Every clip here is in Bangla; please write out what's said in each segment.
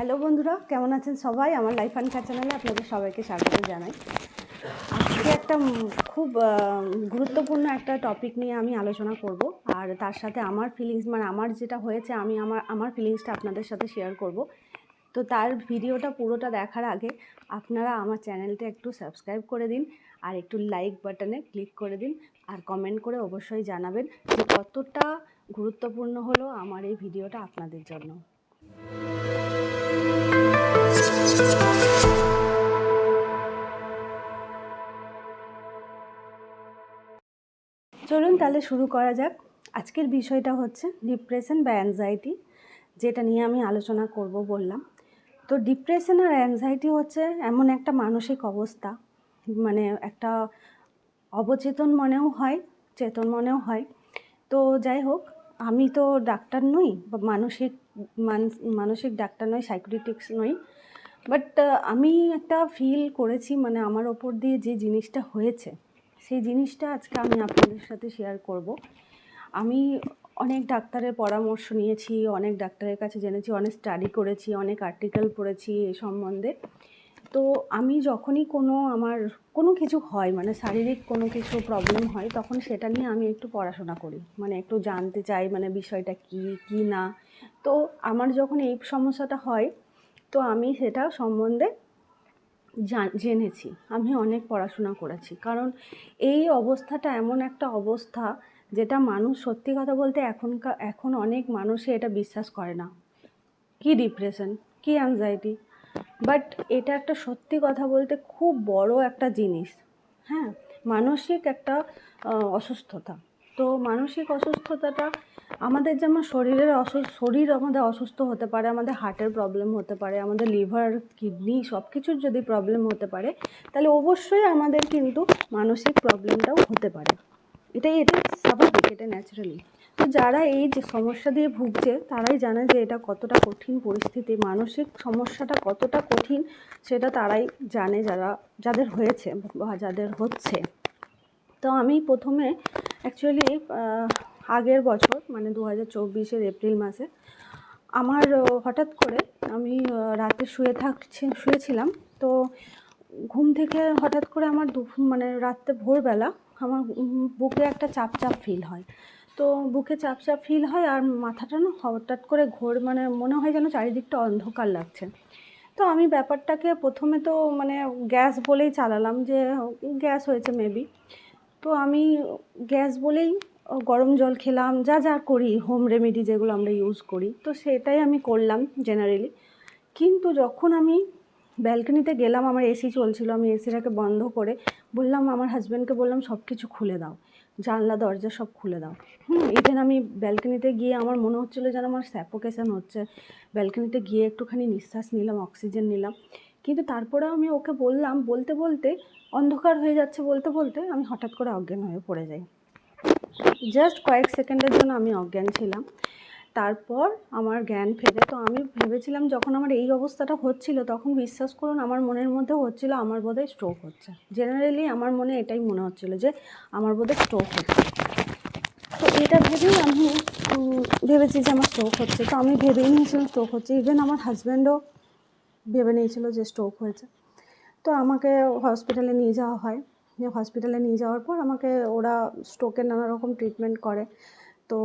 হ্যালো বন্ধুরা, কেমন আছেন সবাই? আমার লাইফ অ্যান্ড কার চ্যানেলে আপনাদের সবাইকে স্বাগত জানাই। আজকে একটা খুব গুরুত্বপূর্ণ একটা টপিক নিয়ে আমি আলোচনা করব। আর তার সাথে আমার ফিলিংস মানে আমার যেটা হয়েছে, আমি আমার আমার ফিলিংসটা আপনাদের সাথে শেয়ার করব। তো তার ভিডিওটা পুরোটা দেখার আগে আপনারা আমার চ্যানেলটা একটু সাবস্ক্রাইব করে দিন, আর একটু লাইক বাটনে ক্লিক করে দিন, আর কমেন্ট করে অবশ্যই জানাবেন যে কতটা গুরুত্বপূর্ণ হলো আমার এই ভিডিওটা আপনাদের জন্য। চলুন তাহলে শুরু করা যাক। আজকের বিষয়টা হচ্ছে ডিপ্রেশন বা অ্যাংজাইটি যেটা নিয়ে আমি আলোচনা করব বললাম। তো ডিপ্রেশন আর অ্যাংজাইটি হচ্ছে এমন একটা মানসিক অবস্থা মানে একটা অবচেতন মনেও হয়, চেতন মনেও হয়। তো যাই হোক, আমি তো ডাক্তার নই, বা মানসিক, মান- মানসিক ডাক্তার নই সাইকোটিক্স নই। বাট আমি একটা ফিল করেছি মানে আমার ওপর দিয়ে যে জিনিসটা হয়েছে, সেই জিনিসটা আজকে আমি আপনাদের সাথে শেয়ার করব। আমি অনেক ডাক্তারের পরামর্শ নিয়েছি, অনেক ডাক্তারের কাছে জেনেছি, অনেক স্টাডি করেছি, অনেক আর্টিকেল পড়েছি এ সম্বন্ধে। তো আমি যখনই কোনো আমার কোনো কিছু হয় মানে শারীরিক কোনো কিছু প্রবলেম হয়, তখন সেটা নিয়ে আমি একটু পড়াশোনা করি মানে একটু জানতে চাই মানে বিষয়টা কী কী না। তো আমার যখন এই সমস্যাটা হয় তো আমি সেটা সম্বন্ধে জান- জেনেছি। আমি অনেক পড়াশোনা করেছি। কারণ এই অবস্থাটা এমন একটা অবস্থা যেটা মানুষ সত্যি কথা বলতে এখনকার, এখন অনেক মানুষে এটা বিশ্বাস করে না। কি ডিপ্রেশন কি অ্যাংজাইটি বাট এটা একটা সত্যি কথা বলতে খুব বড় একটা জিনিস। হ্যাঁ? মানসিক একটা অসুস্থতা। তো মানসিক অসুস্থতাটা আমাদের যেমন শরীরের অসুস্থ শরীর আমাদের অসুস্থ হতে পারে, আমাদের হার্টের প্রবলেম হতে পারে, আমাদের লিভার কিডনি সব কিছুর যদি প্রবলেম হতে পারে, তাহলে অবশ্যই আমাদের কিন্তু মানসিক প্রবলেমটাও হতে পারে। এটাই এটা স্বাভাবিক, এটা ন্যাচারালি তো যারা এই যে সমস্যা দিয়ে ভুগছে, তারাই জানে যে এটা কতটা কঠিন পরিস্থিতি, মানসিক সমস্যাটা কতটা কঠিন, সেটা তারাই জানে যারা, যাদের হয়েছে বা যাদের হচ্ছে। তো আমি প্রথমে অ্যাকচুয়ালি আগের বছর মানে দু হাজার চব্বিশের এপ্রিল মাসে, আমার হঠাৎ করে আমি রাতে শুয়ে থাকছি, শুয়েছিলাম। তো ঘুম থেকে হঠাৎ করে আমার দু- মানে রাত্রে ভোরবেলা আমার বুকে একটা চাপ চাপ ফিল হয়। তো বুকে চাপ চাপ ফিল হয় আর মাথাটা না হঠাৎ করে ঘোর মানে মনে হয় যেন চারিদিকটা অন্ধকার লাগছে। তো আমি ব্যাপারটাকে প্রথমে তো মানে গ্যাস বলেই চালালাম যে, গ্যাস হয়েছে মেবি তো আমি গ্যাস বলেই গরম জল খেলাম, যা যা করি হোম রেমেডি যেগুলো আমরা ইউজ করি। তো সেটাই আমি করলাম জেনারেলি কিন্তু যখন আমি ব্যালকনিতে গেলাম, আমার এসি চলছিল, আমি এসিটাকে বন্ধ করে বললাম, আমার হাজব্যান্ডকে বললাম, সব কিছু খুলে দাও। জানলা, দরজা সব খুলে দাও। হুম ইভেন আমি ব্যালকনিতে গিয়ে আমার মনে হচ্ছিল যেন আমার স্যাফোকেশন হচ্ছে। ব্যালকনিতে গিয়ে একটুখানি নিঃশ্বাস নিলাম অক্সিজেন নিলাম। কিন্তু তারপরেও আমি ওকে বললাম, বলতে বলতে অন্ধকার হয়ে যাচ্ছে বলতে বলতে আমি হঠাৎ করে অজ্ঞান হয়ে পড়ে যাই। জাস্ট কয়েক সেকেন্ডের জন্য আমি অজ্ঞান ছিলাম। তারপর আমার জ্ঞান ফেরে। তো আমি ভেবেছিলাম যখন আমার এই অবস্থাটা হচ্ছিল, তখন বিশ্বাস করুন আমার মনের মধ্যে হচ্ছিল, আমার বোধহয় স্ট্রোক হচ্ছে। জেনারেলি আমার মনে এটাই মনে হচ্ছিল যে আমার বোধহয় স্ট্রোক হচ্ছে। তো এটা ভেবেই আমি ভেবেছি যে আমার স্ট্রোক হচ্ছে। তো আমি ভেবেই নিয়েছিলাম স্ট্রোক হচ্ছে। ইভেন আমার হাজব্যান্ডও ভেবে নিয়েছিল যে স্ট্রোক হয়েছে। তো আমাকে হসপিটালে নিয়ে যাওয়া হয়। হসপিটালে নিয়ে যাওয়ার পর আমাকে ওরা স্ট্রোকের নানা রকম ট্রিটমেন্ট করে। তো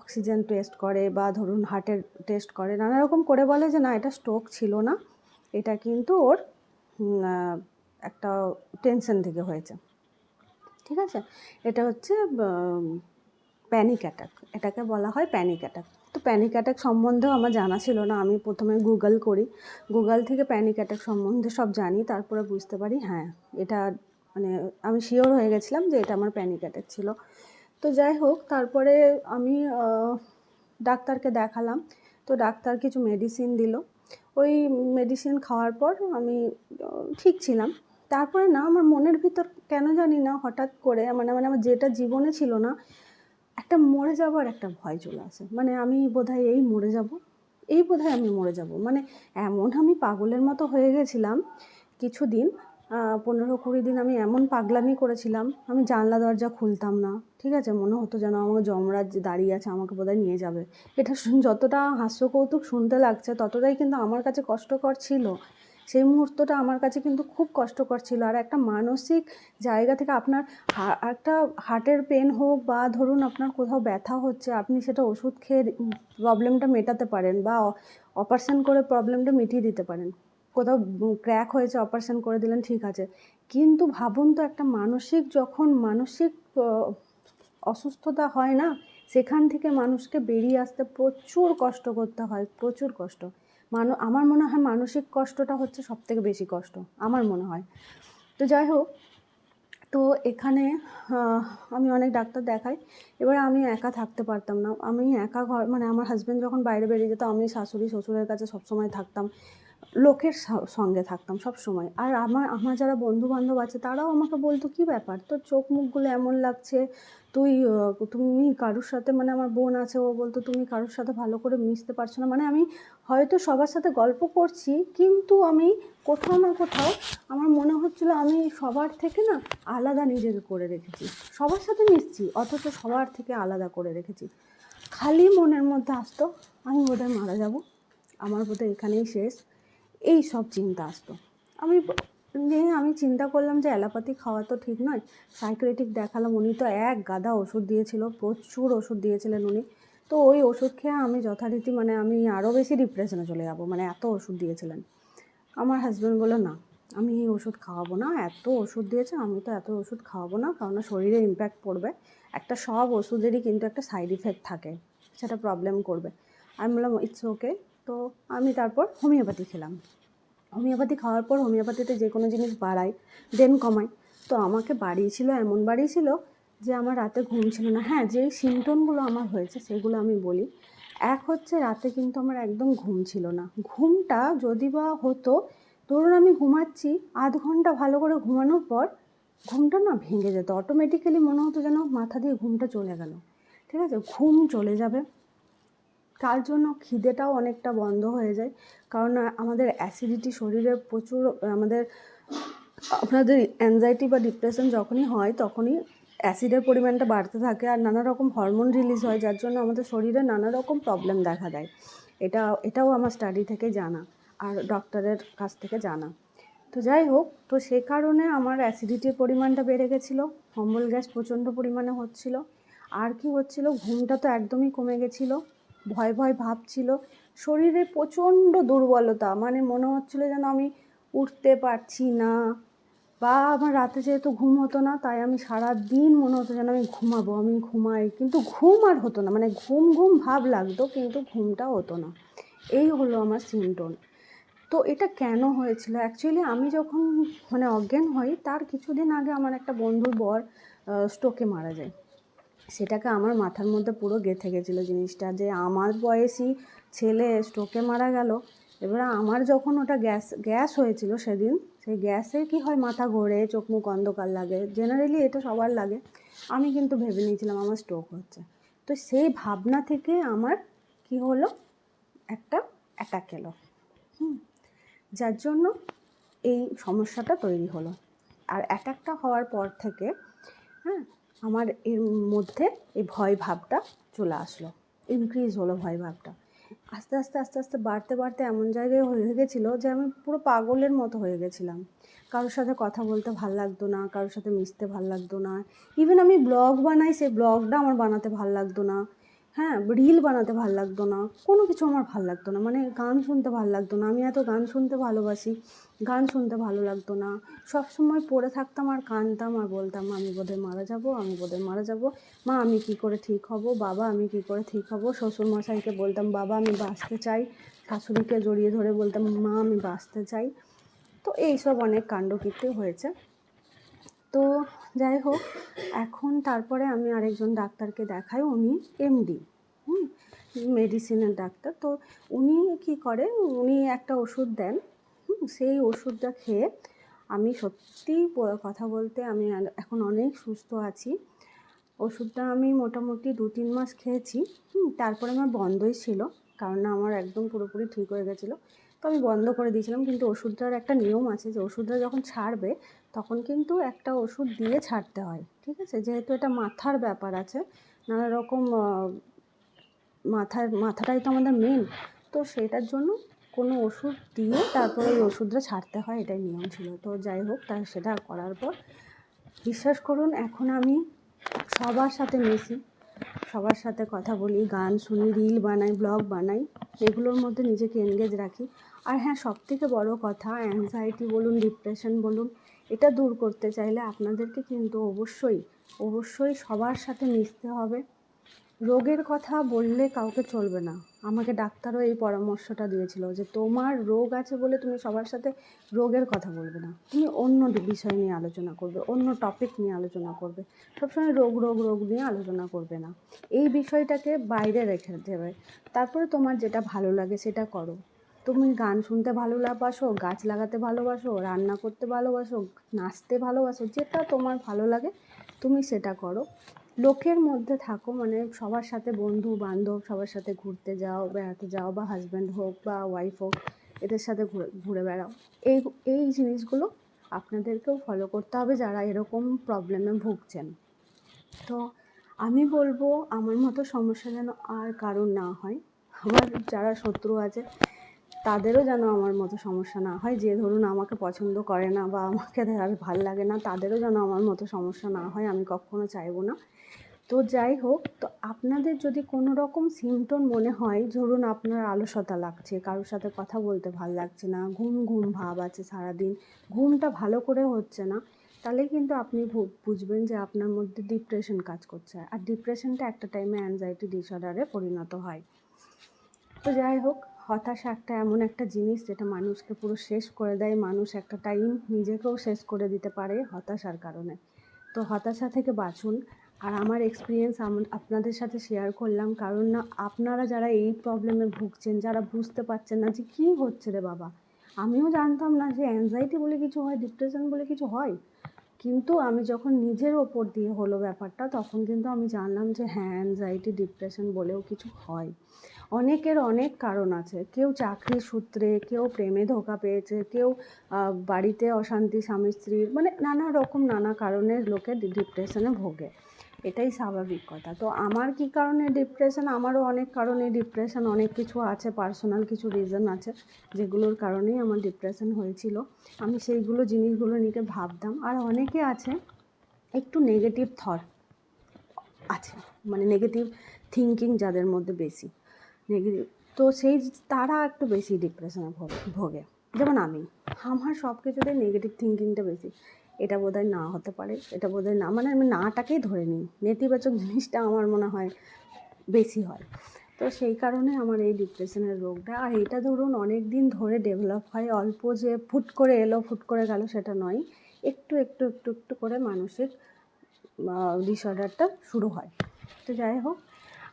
অক্সিজেন টেস্ট করে বা ধরুন হার্টের টেস্ট করে। নানা রকম করে বলে যে, না, এটা স্ট্রোক ছিল না। এটা কিন্তু ওর একটা টেনশন থেকে হয়েছে। ঠিক আছে? এটা হচ্ছে প্যানিক অ্যাটাক এটাকে বলা হয় প্যানিক অ্যাটাক তো প্যানিক অ্যাটাক সম্বন্ধেও আমার জানা ছিল না। আমি প্রথমে গুগল করি। গুগল থেকে প্যানিক অ্যাটাক সম্বন্ধে সব জানি, তারপরে বুঝতে পারি হ্যাঁ এটা মানে আমি শিওর হয়ে গেছিলাম যে এটা আমার প্যানিক অ্যাটাক ছিল। তো যাই হোক, তারপরে আমি ডাক্তারকে দেখালাম। তো ডাক্তার কিছু মেডিসিন দিল। ওই মেডিসিন খাওয়ার পর আমি ঠিক ছিলাম। তারপরে না, আমার মনের ভিতর কেন জানি না হঠাৎ করে মানে মানে আমার যেটা জীবনে ছিল না একটা মরে যাওয়ার একটা ভয় চলে আসে। মানে আমি বোধহয় এই মরে যাব, এই বোধহয় আমি মরে যাব। মানে এমন আমি পাগলের মতো হয়ে গেছিলাম, কিছুদিন পনেরো কুড়ি দিন আমি এমন পাগলামি করেছিলাম, আমি জানলা দরজা খুলতাম না, ঠিক আছে? মনে হতো যেন আমার যমরাজ যে দাঁড়িয়ে আছে, আমাকে বোধহয় নিয়ে যাবে। এটা যতটা হাস্যকৌতুক শুনতে লাগছে, ততটাই কিন্তু আমার কাছে কষ্টকর ছিল। সেই মুহূর্তটা আমার কাছে কিন্তু খুব কষ্টকর ছিল। আর একটা মানসিক জায়গা থেকে আপনার একটা হার্টের পেন হোক বা ধরুন আপনার কোথাও ব্যথা হচ্ছে, আপনি সেটা ওষুধ খেয়ে প্রবলেমটা মেটাতে পারেন বা অপারেশন করে প্রবলেমটা মিটিয়ে দিতে পারেন। কোথাও ক্র্যাক হয়েছে, অপারেশন করে দিলেন, ঠিক আছে। কিন্তু ভাবুন তো একটা মানসিক যখন মানসিক অসুস্থতা হয় না, সেখান থেকে মানুষকে বেরিয়ে আসতে প্রচুর কষ্ট করতে হয়, প্রচুর কষ্ট। মানো, আমার মনে হয় মানসিক কষ্টটা হচ্ছে সব থেকে বেশি কষ্ট, আমার মনে হয়। তো যাই হোক, তো এখানে আমি অনেক ডাক্তার দেখাই, এবার আমি একা থাকতে পারতাম না। আমি একা ঘর মানে আমার হাজব্যান্ড যখন বাইরে বেরিয়ে যেত, আমি শাশুড়ি, শ্বশুরের কাছে সবসময় থাকতাম। লোকের সঙ্গে থাকতাম সব সময় আর আমার আমার যারা বন্ধু বান্ধব আছে, তারাও আমাকে বলতো, কি ব্যাপার? তোর চোখ মুখগুলো এমন লাগছে। তুই তুমি কারোর সাথে মানে আমার বোন আছে, ও বলতো, তুমি কারোর সাথে ভালো করে মিশতে পারছ না। মানে আমি হয়তো সবার সাথে গল্প করছি, কিন্তু আমি কোথাও না কোথাও আমার মনে হচ্ছিল আমি সবার থেকে না আলাদা নিজেকে করে রেখেছি। সবার সাথে মিশছি, অথচ সবার থেকে আলাদা করে রেখেছি। খালি মনের মধ্যে আসতো, আমি বোধহয় মারা যাব। আমার বোধহয় এখানেই শেষ। এই সব চিন্তা আসতো। আমি নিয়ে আমি চিন্তা করলাম যে অ্যালোপ্যাথি খাওয়া তো ঠিক নয়। সাইক্রেটিক দেখালাম, উনি তো এক গাদা ওষুধ দিয়েছিল, প্রচুর ওষুধ দিয়েছিলেন উনি। তো ওই ওষুধ খেয়ে আমি যথারীতি মানে আমি আরও বেশি ডিপ্রেশনে চলে যাব মানে এত ওষুধ দিয়েছিলেন। আমার হাজব্যান্ড বলল, না, আমি এই ওষুধ খাওয়াবো না, এত ওষুধ দিয়েছে, আমি তো এত ওষুধ খাওয়াবো না কারণ শরীরে ইম্প্যাক্ট পড়বে। একটা সব ওষুধেরই কিন্তু একটা সাইড ইফেক্ট থাকে, সেটা প্রবলেম করবে। আমি বললাম ইটস ওকে তো আমি তারপর হোমিওপ্যাথি খেলাম। হোমিওপ্যাথি খাওয়ার পর হোমিওপ্যাথিতে যে কোনো জিনিস বাড়ায় দেন কমায়। তো আমাকে বাড়িয়েছিল, এমন বাড়িয়েছিল যে আমার রাতে ঘুম ছিল না। হ্যাঁ যেই সিমটমগুলো আমার হয়েছে সেগুলো আমি বলি। এক হচ্ছে রাতে কিন্তু আমার একদম ঘুম ছিল না। ঘুমটা যদি বা হতো, ধরুন আমি ঘুমাচ্ছি, আধ ঘণ্টা ভালো করে ঘুমানোর পর ঘুমটা না ভেঙে যেত। অটোমেটিক্যালি মনে হতো যেন মাথা দিয়ে ঘুমটা চলে গেল। ঠিক আছে? ঘুম চলে যাবে। তার জন্য খিদেটাও অনেকটা বন্ধ হয়ে যায়। কারণ আমাদের অ্যাসিডিটি শরীরে প্রচুর, আমাদের, আপনাদের অ্যাংজাইটি বা ডিপ্রেশন যখনই হয়, তখনই অ্যাসিডের পরিমাণটা বাড়তে থাকে আর নানা রকম হরমোন রিলিজ হয়, যার জন্য আমাদের শরীরে নানা রকম প্রবলেম দেখা দেয়। এটা, এটাও আমার স্টাডি থেকে জানা আর ডক্টরের কাছ থেকে জানা। তো যাই হোক, তো সে কারণে আমার অ্যাসিডিটির পরিমাণটা বেড়ে গেছিল অম্বল গ্যাস প্রচণ্ড পরিমাণে হচ্ছিল। আর কি হচ্ছিল, ঘুমটা তো একদমই কমে গেছিল। ভয় ভয় ভাব ছিল শরীরে প্রচণ্ড দুর্বলতা মানে মনে হচ্ছিল যেন আমি উঠতে পারছি না। বা আমার রাতে যেহেতু ঘুম হতো না, তাই আমি সারা দিন মনে হতো যেন আমি ঘুমাবো, আমি ঘুমাই। কিন্তু ঘুম আর হতো না মানে ঘুম ঘুম ভাব লাগতো, কিন্তু ঘুমটা হতো না। এই হলো আমার সিমটম তো এটা কেন হয়েছিল? অ্যাকচুয়ালি আমি যখন মানে অজ্ঞান হই, তার কিছুদিন আগে আমার একটা বন্ধুর বর স্ট্রোকে মারা যায়। সেটাকে আমার মাথার মধ্যে পুরো গেঁথে গেছিল জিনিসটা যে আমার বয়সী ছেলে স্ট্রোকে মারা গেল। এবার আমার যখন ওটা গ্যাস গ্যাস হয়েছিল সেদিন, সেই গ্যাসে কি হয় মাথা ঘোরে, চোখ মুখ অন্ধকার লাগে। জেনারেলি এটা সবার লাগে। আমি কিন্তু ভেবে নিয়েছিলাম আমার স্ট্রোক হচ্ছে। তো সেই ভাবনা থেকে আমার কি হলো? একটা অ্যাটাক এলো। হুম। যার জন্য এই সমস্যাটা তৈরি হলো। আর অ্যাটাকটা হওয়ার পর থেকে হ্যাঁ আমার এর মধ্যে এই ভয় ভাবটা চলে আসলো। ইনক্রিজ হলো ভয় ভাবটা। আস্তে আস্তে আস্তে আস্তে, বাড়তে বাড়তে এমন জায়গায় হয়ে গেছিল যে আমি পুরো পাগলের মতো হয়ে গেছিলাম। কারোর সাথে কথা বলতে ভালো লাগতো না, কারোর সাথে মিশতে ভালো লাগতো না। ইভেন আমি ব্লগ বানাই, সেই ব্লগটা আমার বানাতে ভালো লাগতো না। হ্যাঁ রিল বানাতে ভালো লাগতো না। কোনো কিছু আমার ভালো লাগতো না। মানে গান শুনতে ভালো লাগতো না। আমি এত গান শুনতে ভালোবাসি। গান শুনতে ভালো লাগতো না। সব সময় পড়ে থাকতাম আর কানতাম আর বলতাম, আমি বোধহয় মারা যাব, আমি বোধহয় মারা যাব। মা, আমি কি করে ঠিক হব? বাবা, আমি কি করে ঠিক হব? শ্বশুর মশাইকে বলতাম, বাবা, আমি বাঁচতে চাই। শাশুড়িকে জড়িয়ে ধরে বলতাম, মা, আমি বাঁচতে চাই। তো এইসব অনেক কাণ্ডকীর্তি হয়েছে। তো যাই হোক, এখন তারপরে আমি আরেকজন ডাক্তারকে দেখাই, উনি এমডি হুম মেডিসিনের ডাক্তার। তো উনি কি করে, উনি একটা ওষুধ দেন সেই ওষুধটা খেয়ে আমি সত্যি কথা বলতে আমি এখন অনেক সুস্থ আছি। ওষুধটা আমি মোটামুটি দু, তিন মাস খেয়েছি তারপরে আমার বন্ধই ছিল, কারণ আমার একদম পুরোপুরি ঠিক হয়ে গেছিল। তো আমি বন্ধ করে দিয়েছিলাম। কিন্তু ওষুধটার একটা নিয়ম আছে যে ওষুধটা যখন ছাড়বে, তখন কিন্তু একটা ওষুধ দিয়ে ছাড়তে হয়। ঠিক আছে? যেহেতু এটা মাথার ব্যাপার আছে, নানা রকম মাথার, মাথাটাই তো আমাদের মেন তো সেটার জন্য কোনো ওষুধ দিয়ে তারপরে ওই ওষুধটা ছাড়তে হয়, এটাই নিয়ম ছিল। তো যাই হোক, তা সেটা করার পর বিশ্বাস করুন, এখন আমি সবার সাথে মিশি, সবার সাথে কথা বলি, গান শুনি রিল বানাই ব্লগ বানাই, এগুলোর মধ্যে নিজেকে এনগেজ রাখি। আর হ্যাঁ সবথেকে বড় কথা অ্যাংজাইটি বলুন ডিপ্রেশন বলুন, এটা দূর করতে চাইলে আপনাদেরকে কিন্তু অবশ্যই অবশ্যই সবার সাথে মিশতে হবে। রোগের কথা বললে কাউকে চলবে না। আমাকে ডাক্তারও এই পরামর্শটা দিয়েছিল যে, তোমার রোগ আছে বলে তুমি সবার সাথে রোগের কথা বলবে না। তুমি অন্য বিষয় নিয়ে আলোচনা করবে, অন্য টপিক নিয়ে আলোচনা করবে। সবসময় রোগ রোগ রোগ নিয়ে আলোচনা করবে না। এই বিষয়টাকে বাইরে রেখে দেবে। তারপরে তোমার যেটা ভালো লাগে সেটা করো। তুমি গান শুনতে ভালো ভালোবাসো, গাছ লাগাতে ভালোবাসো, রান্না করতে ভালোবাসো, নাচতে ভালোবাসো, যেটা তোমার ভালো লাগে, তুমি সেটা করো। লোকের মধ্যে থাকো মানে সবার সাথে বন্ধু, বান্ধব, সবার সাথে ঘুরতে যাও, বেড়াতে যাও, বা হাজব্যান্ড হোক, বা ওয়াইফ হোক, এদের সাথে ঘুরে ঘুরে বেড়াও। এই এই জিনিসগুলো আপনাদেরকেও ফলো করতে হবে যারা এরকম প্রবলেমে ভুগছেন। তো আমি বলব, আমার মতো সমস্যা যেন আর কারোর না হয়। আমার যারা শত্রু আছে তাদেরও যেন আমার মতো সমস্যা না হয়, যে ধরুন আমাকে পছন্দ করে না বা আমাকে আর ভালো লাগে না, তাদেরও যেন আমার মতো সমস্যা না হয়, আমি কখনো চাইব না। তো যাই হোক, তো আপনাদের যদি কোনো রকম সিমটম মনে হয়, ধরুন আপনার আলসতা লাগছে, কারোর সাথে কথা বলতে ভালো লাগছে না, ঘুম ঘুম ভাব আছে সারাদিন, ঘুমটা ভালো করে হচ্ছে না, তাহলে কিন্তু আপনি বুঝবেন যে আপনার মধ্যে ডিপ্রেশন কাজ করছে। আর ডিপ্রেশনটা একটা টাইমে অ্যাংজাইটি ডিসঅর্ডারে পরিণত হয়। তো যাই হোক হতাশা একটা এমন একটা জিনিস যেটা মানুষকে পুরো শেষ করে দেয়। মানুষ একটা টাইম নিজেকেও শেষ করে দিতে পারে হতাশার কারণে। তো হতাশা থেকে বাঁচুন। আর আমার এক্সপিরিয়েন্স আপনাদের সাথে শেয়ার করলাম। কারণ না, আপনারা যারা এই প্রবলেমে ভুগছেন, যারা বুঝতে পারছেন না যে কী হচ্ছে রে বাবা, আমিও জানতাম না যে অ্যাংজাইটি বলে কিছু হয় ডিপ্রেশন বলে কিছু হয়। কিন্তু আমি যখন নিজের ওপর দিয়ে হলো ব্যাপারটা, তখন কিন্তু আমি জানলাম যে হ্যাঁ অ্যাংজাইটি ডিপ্রেশন বলেও কিছু হয়। অনেকের অনেক কারণ আছে। কেউ চাকরির সূত্রে, কেউ প্রেমে ধোকা পেয়েছে, কেউ বাড়িতে অশান্তি, স্বামী স্ত্রীর মানে নানা রকম নানা কারণে লোকে ডিপ্রেশনে ভোগে। এটাই স্বাভাবিক কথা। তো আমার কি কারণে ডিপ্রেশন? আমারও অনেক কারণে ডিপ্রেশন। অনেক কিছু আছে, পার্সোনাল কিছু রিজন আছে, যেগুলোর কারণেই আমার ডিপ্রেশন হয়েছিল। আমি সেইগুলো জিনিসগুলো নিয়ে ভাবতাম। আর অনেকে আছে, একটু নেগেটিভ থট আছে মানে নেগেটিভ থিঙ্কিং যাদের মধ্যে বেশি। নেগেটিভ। তো সেই তারা একটু বেশি ডিপ্রেশনে ভোগে। যেমন আমি। আমার সব কিছুতে নেগেটিভ থিঙ্কিংটা বেশি। এটা বোধহয় না হতে পারে। এটা বোধহয় না মানে আমি নাটাকেই ধরে নিই। নেতিবাচক জিনিসটা আমার মনে হয় বেশি হয়। তো সেই কারণে আমার এই ডিপ্রেশনের রোগটা। আর এটা ধরুন অনেক দিন ধরে ডেভেলপ হয়। অল্প যে ফুট করে এলো, ফুট করে গেল, সেটা নয়। একটু একটু একটু একটু করে মানসিক ডিসঅর্ডারটা শুরু হয়। তো যাই হোক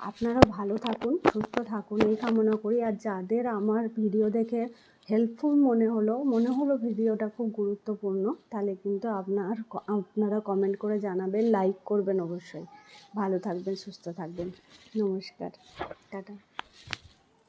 আপনারা ভালো থাকুন, সুস্থ থাকুন, এই কামনা করি। আর যাদের আমার ভিডিও দেখে হেল্পফুল মনে হলো মনে হলো ভিডিওটা খুব গুরুত্বপূর্ণ, তাহলে কিন্তু আপনার আপনারা কমেন্ট করে জানাবেন লাইক করবেন অবশ্যই। ভালো থাকবেন, সুস্থ থাকবেন। নমস্কার। টাটা।